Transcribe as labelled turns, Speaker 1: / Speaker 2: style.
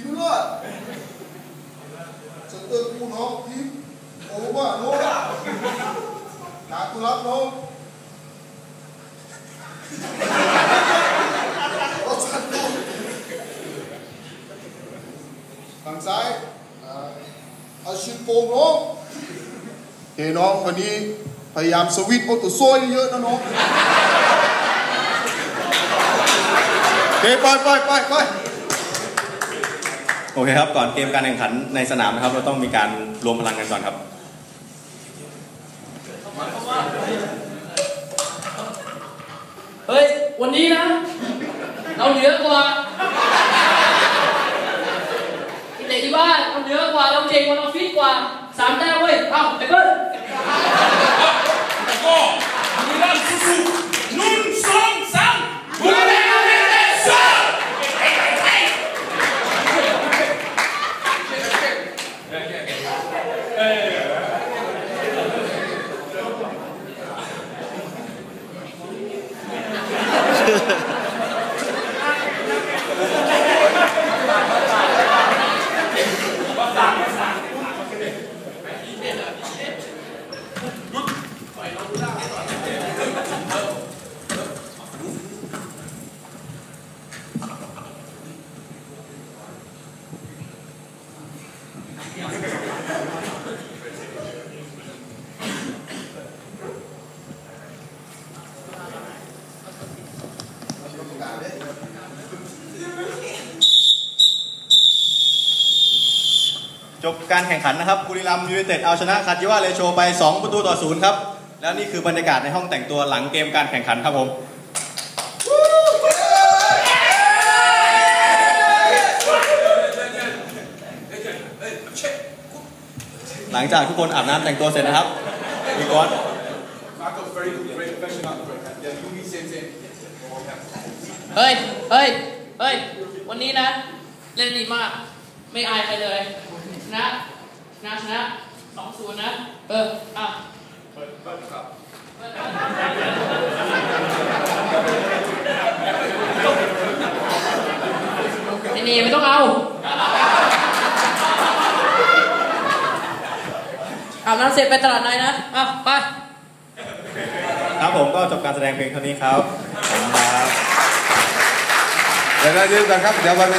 Speaker 1: ทีมเลือดเซนเตอร์กูน้องทีมโอ้ว่าโน้ตนาตุรับน้องรถชันดูทางซ้ายอ่าอาชินโปงน้องโอเคน้องวันนี้พยายามสวิตช์โอตัวโซ่เยอะๆนะน้องโอเคไปไปไปไป
Speaker 2: โอเคครับ ก่อนเกมการแข่งขันในสนามนะครับ เราต้องมีการรวมพลังกันก่อนครับ
Speaker 3: เฮ้ย วันนี้นะ เราเหนือกว่าเด็กที่บ้านเราเหนือกว่า เราเก่งกว่า เราฟิตกว่า สามแต้มเว้ย เอ้าไอ้เบิ้ล
Speaker 4: Back in. Hey.
Speaker 2: จบการแข่งขันนะครับบุรีรัมย์ยูไนเต็ดเอาชนะคาจิวาเลโชไป 2 ประตูต่อศูนย์ครับ แล้วนี่คือบรรยากาศในห้องแต่งตัวหลังเกมการแข่งขันครับผมหลังจากทุกคนอาบน้ำแต่งตัวเสร็จนะครับมีก้อน
Speaker 3: เฮ้ย เฮ้ย เฮ้ย วันนี้นะ เล่นดีมาก ไม่อายใครเลย ชนะชนะชนะสองศูนย์นะ เออ อะไอ้นี่ไม่ต้องเอาอาบน้ำเสร็จไปตลาดในนะ อะ ไป
Speaker 2: ครับผมก็จบการแสดงเพลงเท่านี้ครับ ขอบคุณครับ
Speaker 1: เดี๋ยวนะเดี๋ยวกันครับ เดี๋ยววันเวที